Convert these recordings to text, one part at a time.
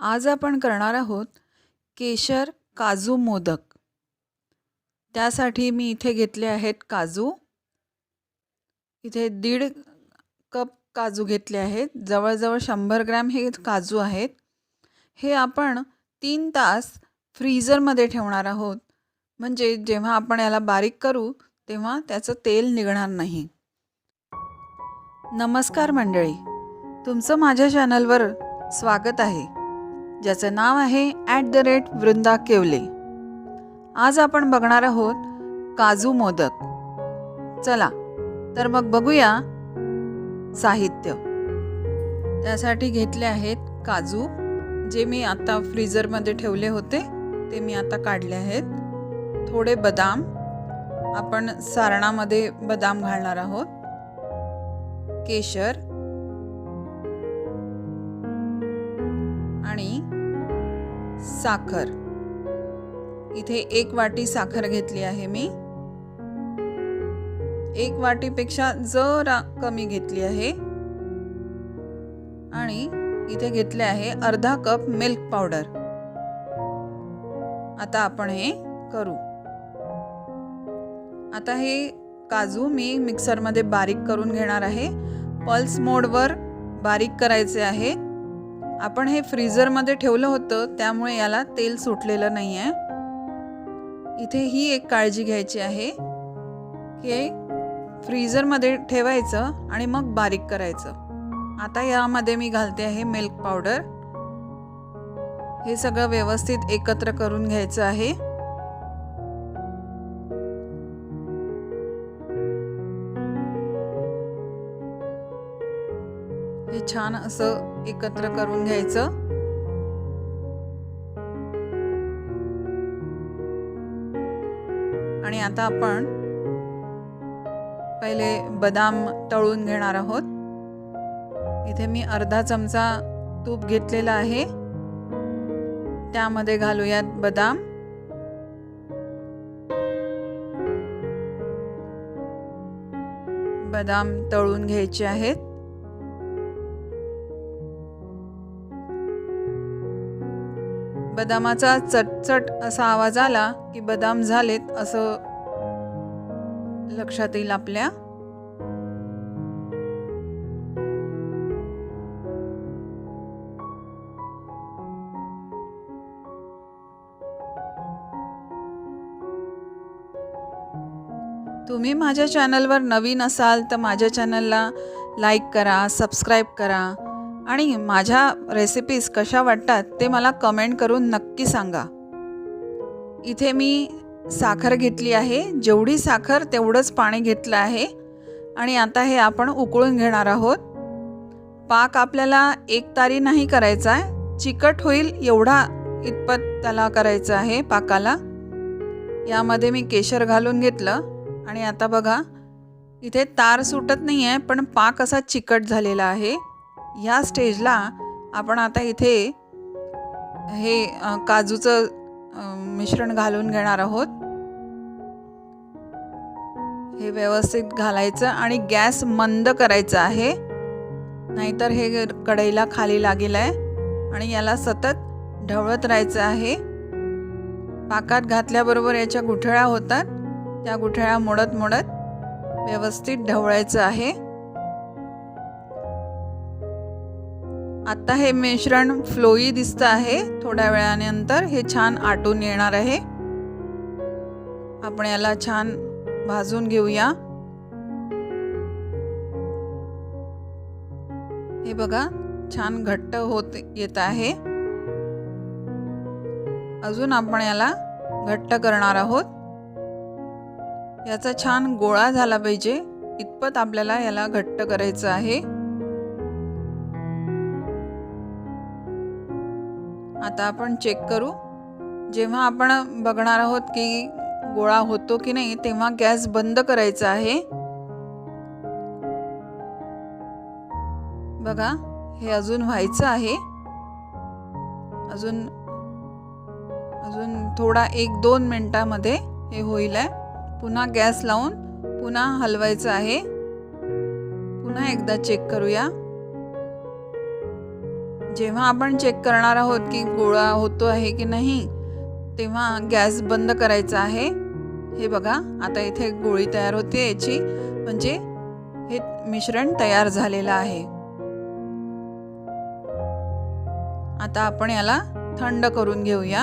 आज आपण करणार आहोत केशर काजू मोदक. त्यासाठी मी इथे घेतले आहेत काजू. इथे दीड कप काजू घेतले आहेत. जवळजवळ शंभर ग्रॅम हे काजू आहेत. हे आपण तीन तास फ्रीझरमध्ये ठेवणार आहोत. म्हणजे जेव्हा आपण याला बारीक करू तेव्हा त्याचं तेल निघणार नाही. नमस्कार मंडळी. तुमचं माझ्या चॅनलवर स्वागत आहे. ज्याचं नाव आहे at the rate Vrunda Kevale. आज आपण बघणार आहोत काजू मोदक. चला तर मग बघूया साहित्य. त्यासाठी घेतले आहेत काजू जे मी आता फ्रीझरमध्ये ठेवले होते ते मी आता काढले आहेत. थोडे बदाम. आपण सारणामध्ये बदाम घालणार आहोत. केशर. साखर. इथे एक वाटी साखर घेतली आहे मी. एक वाटीपेक्षा जरा कमी घेतली आहे. आणि इथे घेतले आहे अर्धा कप मिल्क पावडर. आता आपण हे करू. आता हे काजू मी मिक्सरमध्ये बारीक करून घेणार आहे. पल्स मोडवर बारीक करायचे आहे. आपण हे फ्रीझरमध्ये ठेवलं होतं त्यामुळे याला तेल सुटलेलं नाही आहे इथे ही एक काळजी घ्यायची आहे की फ्रीझरमध्ये ठेवायचं आणि मग बारीक करायचं. आता यामध्ये मी घालते आहे मिल्क पावडर. हे सगळं व्यवस्थित एकत्र करून घ्यायचं आहे. छान असं एकत्र करून घ्यायचं. आणि आता आपण पहिले बदाम तळून घेणार आहोत. इथे मी अर्धा चमचा तूप घेतलेला आहे. त्यामध्ये घालूयात बदाम. बदाम तळून घ्यायचे आहेत. बदामाचा चटचट असा आवाज आला की बदाम झालेत असं लक्षात येईल आपल्या. तुम्ही माझ्या चॅनलवर नवीन असाल तर माझ्या चॅनलला लाईक करा सबस्क्राईब करा. आणि माझ्या रेसिपीज कशा वाटतात ते मला कमेंट करून नक्की सांगा. इथे मी साखर घेतली आहे. जेवढी साखर तेवढंच पाणी घेतलं आहे. आणि आता हे आपण उकळून घेणार आहोत. पाक आपल्याला एक तारी नाही करायचा आहे. चिकट होईल एवढा इतपत त्याला करायचं आहे पाकाला. यामध्ये मी केशर घालून घेतलं. आणि आता बघा इथे तार सुटत नाही आहे पण पाक असा चिकट झालेला आहे. ह्या स्टेजला आपण आता इथे हे काजूचं मिश्रण घालून घेणार आहोत. हे व्यवस्थित घालायचं आणि गॅस मंद करायचा आहे. नाहीतर हे कढईला खाली लागेल आहे आणि याला सतत ढवळत राहायचं आहे. पाकात घातल्याबरोबर याच्या गुठळ्या होतात. त्या गुठळ्या मोडत मोडत व्यवस्थित ढवळायचं आहे. आत्ता हे मिश्रण फ्लोई दिसतं आहे. थोड्या वेळानंतर हे छान आटून येणार आहे. आपण याला छान भाजून घेऊया. हे बघा छान घट्ट होत येत आहे. अजून आपण याला घट्ट करणार आहोत. याचा छान गोळा झाला पाहिजे. इतपत आपल्याला याला घट्ट करायचं आहे. आता आपण चेक करू. जेव्हा आपण बघणार आहोत की गोळा होतो की नाही तेव्हा गॅस बंद करायचा आहे. बघा हे अजून व्हायचं आहे. अजून अजून थोडा एक दोन मिनटामध्ये हे होईल आहे पुन्हा गॅस लावून पुन्हा हलवायचं आहे. पुन्हा एकदा चेक करूया. जेव्हा आपण चेक करणार आहोत की गोळा होतो आहे की नाही तेव्हा गॅस बंद करायचा आहे. हे बघा आता इथे गोळी तयार होते याची. म्हणजे हे मिश्रण तयार झालेलं आहे. आता आपण याला थंड करून घेऊया.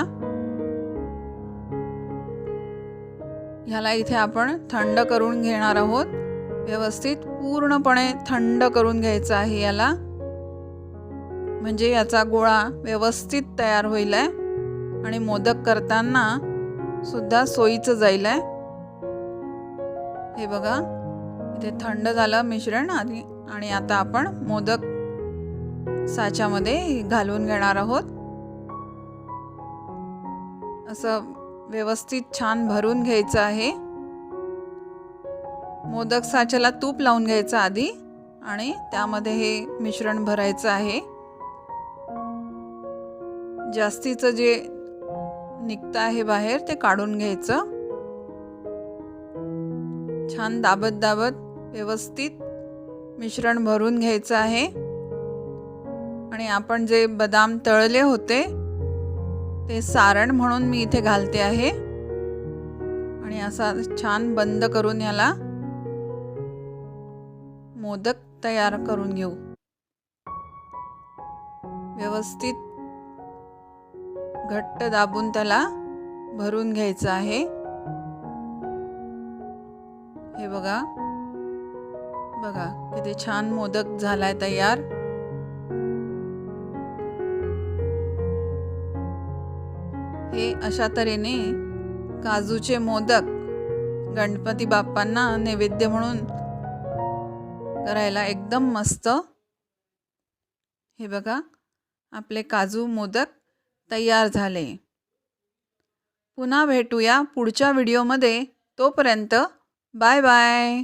ह्याला इथे आपण थंड करून घेणार आहोत. व्यवस्थित पूर्णपणे थंड करून घ्यायचं आहे याला. म्हणजे याचा गोळा व्यवस्थित तयार होईल आहे आणि मोदक करताना सुद्धा सोयीचं जाईल आहे हे बघा इथे थंड झालं मिश्रण आणि आणि आता आपण मोदक साच्यामध्ये घालून घेणार आहोत. असं व्यवस्थित छान भरून घ्यायचं आहे. मोदक साच्याला तूप लावून घ्यायचं आधी आणि त्यामध्ये हे मिश्रण भरायचं आहे. जास्तीचं जे निघतं आहे बाहेर ते काढून घ्यायचं. छान दाबत दाबत व्यवस्थित मिश्रण भरून घ्यायचं आहे. आणि आपण जे बदाम तळले होते ते सारण म्हणून मी इथे घालते आहे. आणि असा छान बंद करून याला मोदक तयार करून घेऊ. व्यवस्थित घट्ट दाबून त्याला भरून घ्यायचं आहे. हे बघा. बघा किती छान मोदक झालाय तयार. हे अशा तऱ्हेने काजूचे मोदक गणपती बाप्पांना नैवेद्य म्हणून करायला एकदम मस्त. हे बघा आपले काजू मोदक तयार झाले. पुन्हा भेटूया पुढच्या व्हिडिओमध्ये. तोपर्यंत बाय बाय.